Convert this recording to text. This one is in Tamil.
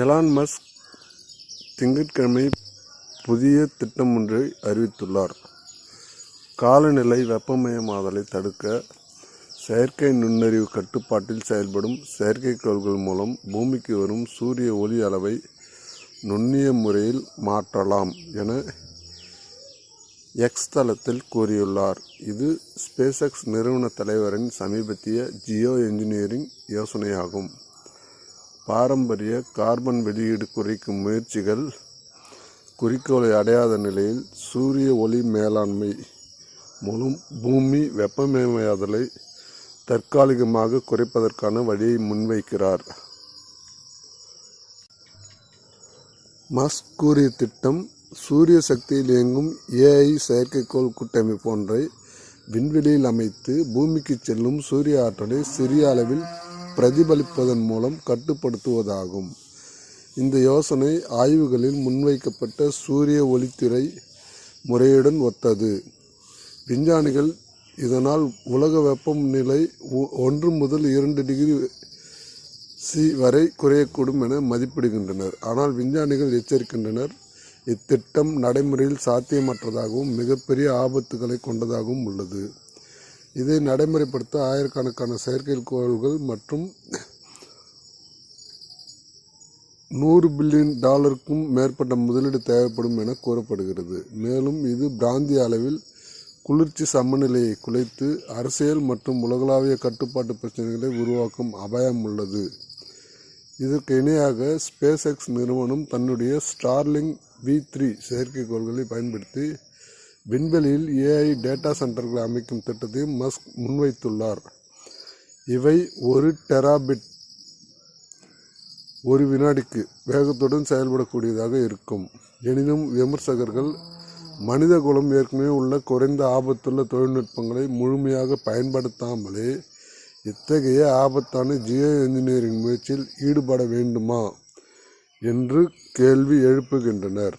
எலான் மஸ்க் திங்கட்கிழமை புதிய திட்டம் ஒன்றை அறிவித்துள்ளார். காலநிலை வெப்பமயமாதலை தடுக்க செயற்கை நுண்ணறிவு கட்டுப்பாட்டில் செயல்படும் செயற்கைக்கோள்கள் மூலம் பூமிக்கு வரும் சூரிய ஒளி அளவை நுண்ணிய முறையில் மாற்றலாம் என எக்ஸ் தளத்தில் கூறியுள்ளார். இது ஸ்பேஸ்எக்ஸ் நிறுவன தலைவரின் சமீபத்திய ஜியோ என்ஜினியரிங் யோசனையாகும். பாரம்பரிய கார்பன் வெளியீடு குறைக்கும் முயற்சிகள் குறிக்கோளை அடையாத நிலையில் சூரிய ஒளி மேலாண்மை மூலம் பூமி வெப்பமயமாதலை தற்காலிகமாக குறைப்பதற்கான வழியை முன்வைக்கிறார். மஸ்க் கூறிய திட்டம் சூரிய சக்தியில் இயங்கும் ஏஐ செயற்கைக்கோள் கூட்டமைப்பு ஒன்றை விண்வெளியில் அமைத்து பூமிக்கு செல்லும் சூரிய ஆற்றலை சிறிய அளவில் பிரதிபலிப்பதன் மூலம் கட்டுப்படுத்துவதாகும். இந்த யோசனை ஆய்வுகளில் முன்வைக்கப்பட்ட சூரிய ஒளித்திரை முறையுடன் ஒத்தது. விஞ்ஞானிகள் இதனால் உலக வெப்பநிலை ஒ- ஒன்று முதல் இரண்டு டிகிரி சி வரை குறையக்கூடும் என மதிப்பிடுகின்றனர். ஆனால் விஞ்ஞானிகள் எச்சரிக்கின்றனர். இத்திட்டம் நடைமுறையில் சாத்தியமற்றதாகவும் மிகப்பெரிய ஆபத்துக்களை கொண்டதாகவும் உள்ளது. இதை நடைமுறைப்படுத்த ஆயிரக்கணக்கான செயற்கைக்கோள்கள் மற்றும் நூறு பில்லியன் டாலருக்கும் மேற்பட்ட முதலீடு தேவைப்படும் என கூறப்படுகிறது. மேலும் இது பிராந்திய அளவில் குளிர்ச்சி சமநிலையை குலைத்து அரசியல் மற்றும் உலகளாவிய கட்டுப்பாட்டு பிரச்சனைகளை உருவாக்கும் அபாயம் உள்ளது. இதற்கு இணையாக ஸ்பேஸ் எக்ஸ் நிறுவனம் தன்னுடைய ஸ்டார்லிங் வி த்ரீ செயற்கைக்கோள்களை பயன்படுத்தி விண்வெளியில் ஏஐ டேட்டா சென்டர்களை அமைக்கும் திட்டத்தையும் மஸ்க் முன்வைத்துள்ளார். இவை ஒரு டெராபிட் ஒரு வினாடிக்கு வேகத்துடன் செயல்படக்கூடியதாக இருக்கும். எனினும் விமர்சகர்கள் மனித குலம் ஏற்கனவே உள்ள குறைந்த ஆபத்துள்ள தொழில்நுட்பங்களை முழுமையாக பயன்படுத்தாமலே இத்தகைய ஆபத்தான ஜியோ இன்ஜினியரிங் முயற்சியில் ஈடுபட வேண்டுமா? என்று கேள்வி எழுப்புகின்றனர்.